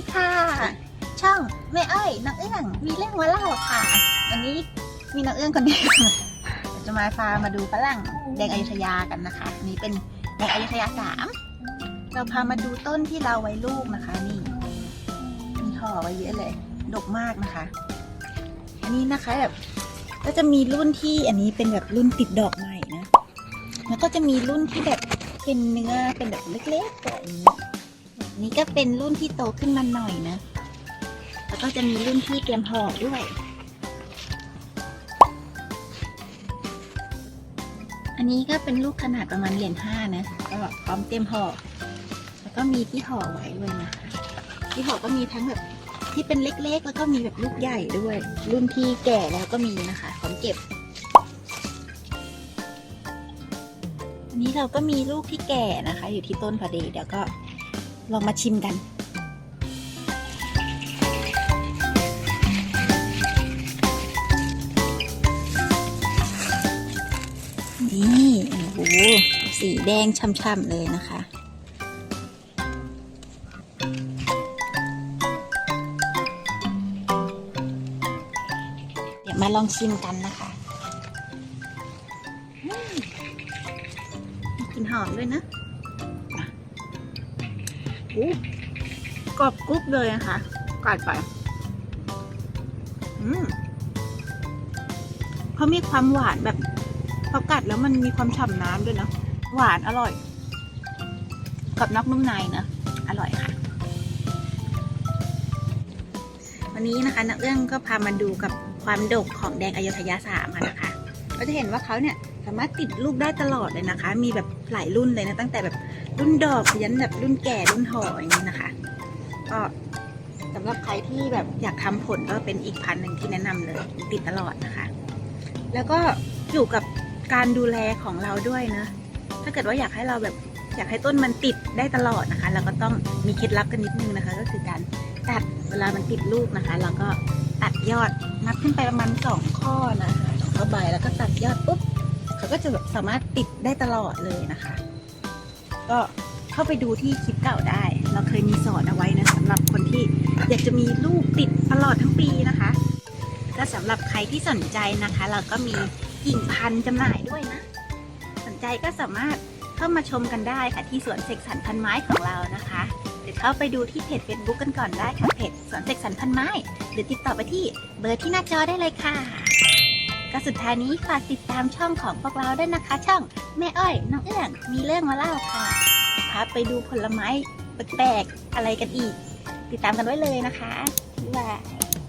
สวัสดีค่ะ ช่องแม่เอ้ยน้องเอื้องมีเรื่องมาเล่าค่ะวันนี้มีน้องเอื้องคนเดียวจะมาพามาดูฝรั่งแดงอยุธยากันนะคะอันนี้เป็นแดงอยุธยาสามเราพามาดูต้นที่เราไว้ลูกนะคะ นี่มีห่อไว้เยอะเลยดกมากนะคะ อันนี้นะคะแบบก็จะมีรุ่นที่อันนี้เป็นแบบรุ่นติดดอกใหม่นะแล้วก็จะมีรุ่นที่แบบเป็นเนื้อเป็นแบบเล็กๆแบบนี้ นี่ก็เป็นรุ่นที่โตขึ้นมาหน่อยนะ แล้วก็จะมีรุ่นที่เตรียมห่อด้วย อันนี้ก็เป็นลูกขนาดประมาณเหรียญห้านะ ก็พร้อมเตรียมห่อ แล้วก็มีที่ห่อไว้ด้วยนะคะ ที่ห่อก็มีทั้งแบบที่เป็นเล็กๆ แล้วก็มีแบบลูกใหญ่ด้วย รุ่นที่แก่แล้วก็มีนะคะพร้อมเก็บ อันนี้เราก็มีลูกที่แก่นะคะ อยู่ที่ต้นพอดีเดี๋ยวก็ ลองมาชิมกัน นี่โอ้โหสีแดงช่ำๆเลยนะคะเดี๋ยวมาลองชิมกันนะคะ กินหอมด้วยนะ กรอบกรุบเลยนะคะกัดไป อืมเขามีความหวานแบบพอกัดแล้วมันมีความฉ่ำน้ำด้วยเนาะหวานอร่อย กับนอกนุ่มในนะอร่อยค่ะ วันนี้นะคะนักเอื้องก็พามาดูกับความดกของแดงอยุธยาสามนะคะ ก็จะเห็นว่าเขาเนี่ย สามารถติดลูกได้ตลอดเลยนะคะ มีแบบหลายรุ่นเลยนะ ตั้งแต่แบบรุ่นดอกยันแบบรุ่นแก่รุ่นห่ออย่างนี้นะคะ ก็สำหรับใครที่แบบอยากทำผลก็เป็นอีกพันธุ์หนึ่งที่แนะนำเลย ติดตลอดนะคะ แล้วก็อยู่กับการดูแลของเราด้วยนะ ถ้าเกิดว่าอยากให้เราแบบอยากให้ต้นมันติดได้ตลอดนะคะ เราก็ต้องมีเคล็ดลับกันนิดนึงนะคะ ก็คือการตัดเวลามันติดลูกนะคะ เราก็ตัดยอดนับขึ้นไปประมาณสองข้อนะคะสองข้อใบแล้วก็ตัดยอดปุ๊บ ก็จะสามารถติดได้ตลอดเลยนะคะ ก็เข้าไปดูที่คลิปเก่าได้ เราเคยมีสอนเอาไว้นะสำหรับคนที่อยากจะมีลูกติดตลอดทั้งปีนะคะ ก็สำหรับใครที่สนใจนะคะ เราก็มีกิ่งพันธุ์จำหน่ายด้วยนะ สนใจก็สามารถเข้ามาชมกันได้ค่ะที่สวนเสกสรรพันไม้ของเรานะคะหรือเข้าไปดูที่เพจ Facebook กันก่อนได้ค่ะเพจสวนเสกสรรพันไม้ หรือติดต่อไปที่เบอร์ที่หน้าจอได้เลยค่ะ ก็สุดท้ายนี้ฝากติดตามช่องของพวกเราด้วยนะคะ ช่องแม่อ้อย น้องเอื้องมีเรื่องมาเล่าค่ะพาไปดูผลไม้แปลกๆอะไรกันอีก ติดตามกันไว้เลยนะคะบ๊ายบาย